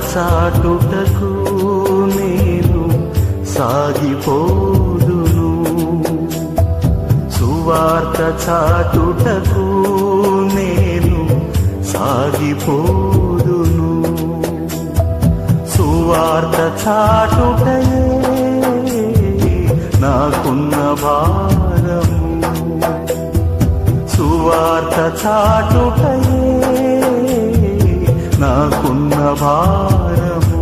సాటుటకు నేను సాగిపోదును. సువార్త చాటుటకు నేను సాగిపోదును. సువార్త చాటుటయే నాకున్న భారము. సువార్త చాటుటయే నాకున్న భారము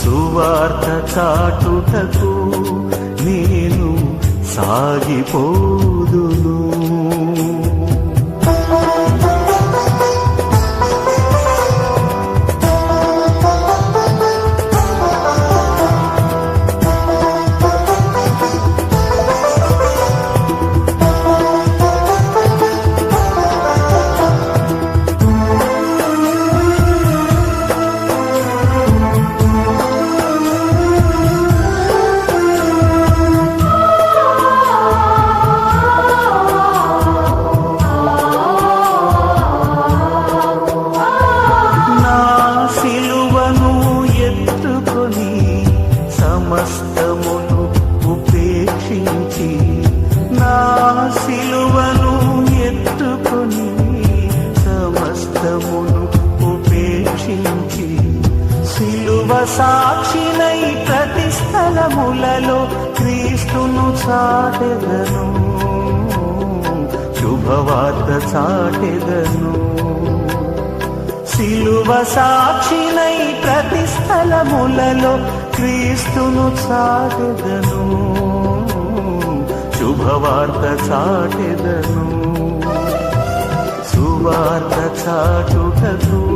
సువార్త చాటుటకు నేను సాగిపోదును. పాదమును ఉపేక్షించి నా సిలువను ఎత్తుకొని సమస్తమును ఉపేక్షించి సిలువ సాక్షినై ప్రతి స్థలములలో క్రీస్తును చాటెదను. శుభవార్త చాటెదను. సిలువ సాక్షినై ప్రతి స్థలములలో క్రీస్తును చాటెదను శుభవార్త చాటెదను. సువార్త చాటుటకు